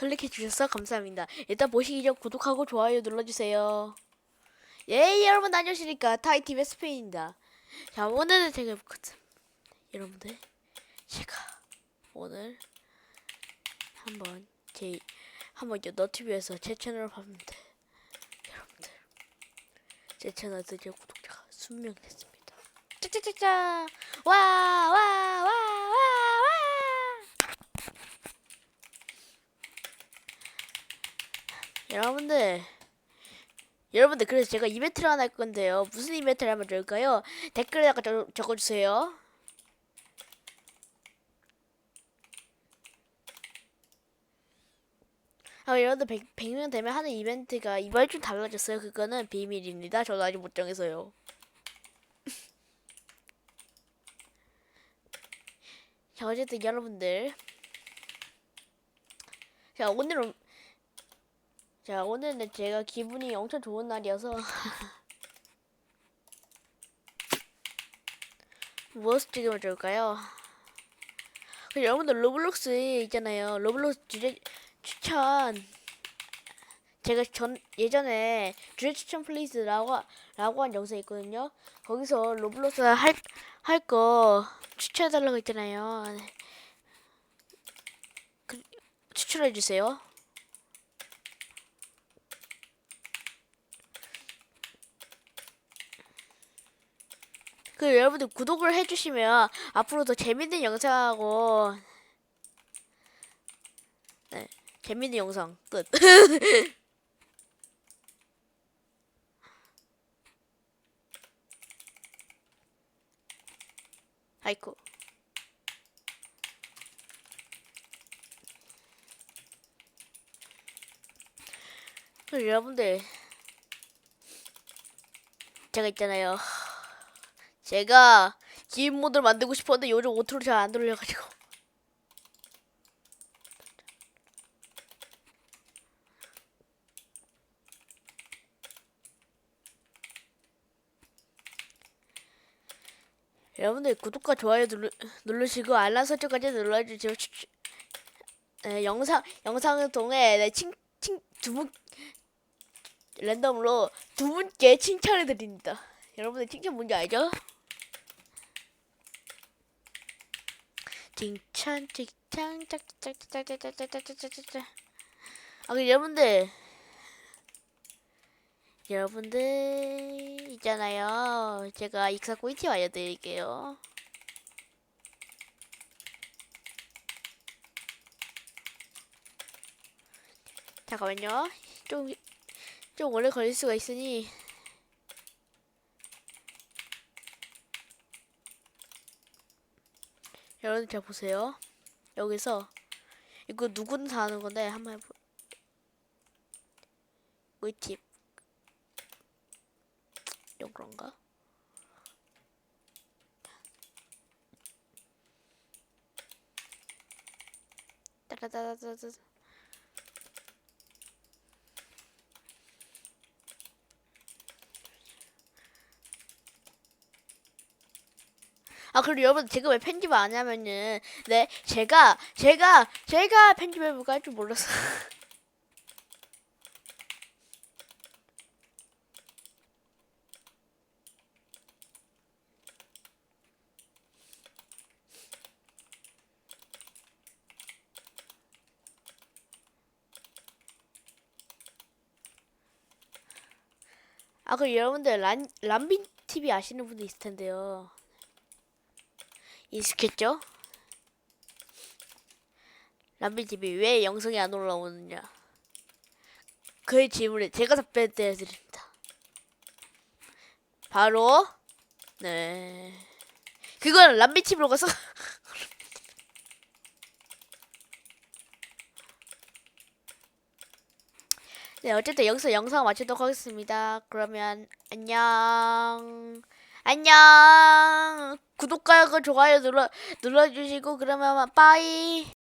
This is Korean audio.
클릭해 주셔서 감사합니다. 일단 보시기 전 구독하고 좋아요 눌러주세요. 예, 여러분 안녕하십니까. 타이티의 스페인입니다. 자, 오늘은 제가 해보겠습니다. 여러분들, 제가 오늘 한번 제 한번 너튜브에서 제 채널을 봤는데 여러분들 제 채널 드디어 구독자가 20명 됐습니다. 짜짜짜짜 와 와와와 와, 와. 여러분들 여러분들 그래서 제가 이벤트를 하나 할 건데요. 무슨 이벤트를 하면 좋을까요? 댓글에다가 적, 적어주세요. 아, 여러분들 100, 100명 되면 하는 이벤트가 이번에 좀 달라졌어요. 그거는 비밀입니다. 저도 아직 못 정해서요. 자 어쨌든 여러분들. 자 오늘은 자, 오늘은 제가 기분이 엄청 좋은 날이어서 무엇을 찍으면 좋을까요? 그 여러분들 로블록스 있잖아요. 로블록스 주제 추천 제가 전 예전에 주제 추천 플레이스라고 라고 한 영상 있거든요. 거기서 로블록스 할 할 거 추천해 달라고 했잖아요. 그, 추천해 주세요. 그 여러분들 구독을 해주시면 앞으로 더 재밌는 영상하고 네 재밌는 영상 끝. 아이쿠. 그 여러분들 제가 있잖아요. 제가 기인 모드를 만들고 싶었는데 요즘 오토로 잘 안 돌려가지고 여러분들 구독과 좋아요 누르, 누르시고 알람 설정까지 눌러주시고 네, 영상 영상을 통해 네, 칭칭 두분 랜덤으로 두 분께 칭찬을 드립니다. 여러분들 칭찬 뭔지 알죠? 칭찬 칭찬 짝짝짝짝짝짝짝짝짝짝 아그 여러분들. 여러분들 있잖아요. 제가 익사 꿀팁 알려드릴게요. 잠깐만요. 좀 좀 오래 걸릴 수가 있으니 여러분 잘 보세요. 여기서 이거 누구나 다 하는 건데 한번 해보. 꿀팁. 이런 그런가? 따라따라따라. 아 그리고 여러분 제가 왜 편집을 안 하냐면은 네 제가 제가 제가 편집해볼까 할 줄 몰라서 아 그리고 여러분들 란 람빈 TV 아시는 분도 있을 텐데요. 익숙했죠? 람비 TV 왜 영상이 안 올라오느냐? 그의 질문에 제가 답변해 드립니다. 바로 네 그건 람비 TV로 가서 네 어쨌든 여기서 영상 마치도록 하겠습니다. 그러면 안녕. 안녕. 구독과 좋아요 눌러 눌러주시고 그러면 빠이.